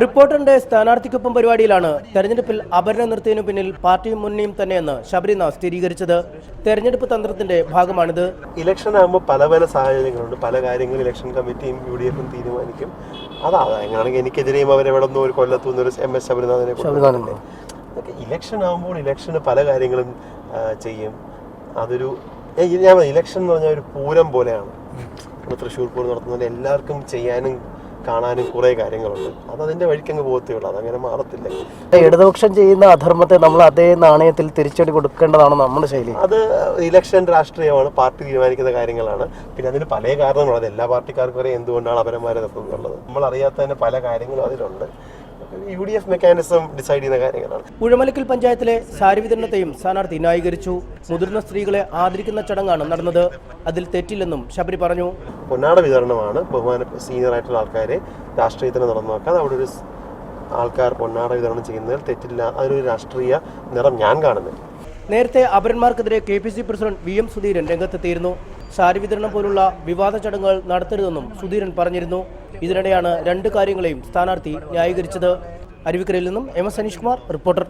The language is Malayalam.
റിപ്പോർട്ടറിന്റെ സ്ഥാനാർത്ഥിക്കൊപ്പം പരിപാടിയിലാണ്. തെരഞ്ഞെടുപ്പിൽ അപരണ നിർത്തിയതിനു പിന്നിൽ പാർട്ടിയും മുന്നണിയും തന്നെയെന്ന് ശബരിനാഥ് സ്ഥിരീകരിച്ചത്. തെരഞ്ഞെടുപ്പ് തന്ത്രത്തിന്റെ ഭാഗമാണിത്. ഇലക്ഷൻ ആകുമ്പോൾ പല പല സാഹചര്യങ്ങളുണ്ട്. പല കാര്യങ്ങളും ഇലക്ഷൻ കമ്മിറ്റിയും യു ഡി എഫും തീരുമാനിക്കും. അതാ എങ്ങനെയാണെങ്കിൽ എനിക്കെതിരെയും അവരെവിടെ നിന്ന് ഒരു കൊല്ലത്തു നിന്നൊരു എം എസ് ശബരിനാഥനെ. ഇലക്ഷൻ ആകുമ്പോൾ ഇലക്ഷന് പല കാര്യങ്ങളും ചെയ്യും. അതൊരു ഞാൻ ഇലക്ഷൻ എന്ന് പറഞ്ഞാൽ ഒരു പൂരം പോലെയാണ്. നമ്മൾ തൃശ്ശൂർ പൂരം നടത്തുന്നതിൽ എല്ലാവർക്കും ചെയ്യാനും കാണാനും കുറേ കാര്യങ്ങളുണ്ട്. അത് അതിന്റെ വഴിക്കങ്ങ് പോകത്തേ ഉള്ളൂ. അതങ്ങനെ മാറത്തില്ല. ഇടതുപക്ഷം ചെയ്യുന്ന അധർമ്മത്തെ നമ്മൾ അതേ നാണയത്തിൽ തിരിച്ചടി കൊടുക്കേണ്ടതാണ് നമ്മുടെ ശൈലി. അത് ഇലക്ഷൻ രാഷ്ട്രീയമാണ്. പാർട്ടി തീരുമാനിക്കുന്ന കാര്യങ്ങളാണ്. പിന്നെ അതിന് പല കാരണങ്ങളും അത് എല്ലാ പാർട്ടിക്കാർക്കും വരെ എന്തുകൊണ്ടാണ് അപരന്മാരെ നിർത്തുന്നുള്ളത് നമ്മൾ അറിയാത്ത തന്നെ പല കാര്യങ്ങളും അതിലുണ്ട്. U D F mechanism decide ചെയ്യുന്ന കാര്യങ്ങളാണ്. ഉഴമലക്കൽ പഞ്ചായത്തിലെ സാരി വിതരണത്തെയും സ്ഥാനാർത്ഥി ന്യായീകരിച്ചു. മുതിർന്ന സ്ത്രീകളെ ആദരിക്കുന്ന ചടങ്ങാണ് നടന്നത്. അതിൽ തെറ്റില്ലെന്നും ശബരി പറഞ്ഞു. പൊന്നാട വിതരണമാണ്. ബഹുമാന സീനിയർ ആയിട്ടുള്ള ആൾക്കാരെ രാഷ്ട്രീയത്തിന് നടന്നു നോക്കാൻ അവിടെ ഒരു ആൾക്കാർ പൊന്നാട വിതരണം ചെയ്യുന്നതിൽ തെറ്റില്ല. അതിനൊരു രാഷ്ട്രീയ നിറം ഞാൻ കാണുന്നത്. നേരത്തെ അപരന്മാർക്കെതിരെ K P C president V M Sudheeran രംഗത്തെത്തിയിരുന്നു. സാരി വിതരണം പോലുള്ള വിവാദ ചടങ്ങുകൾ നടത്തരുതെന്നും സുധീരൻ പറഞ്ഞിരുന്നു. ഇതിനിടെയാണ് രണ്ട് കാര്യങ്ങളെയും സ്ഥാനാർത്ഥി ന്യായീകരിച്ചത്. അരുവിക്കരയിൽ നിന്നും M S Aneesh Kumar reporter.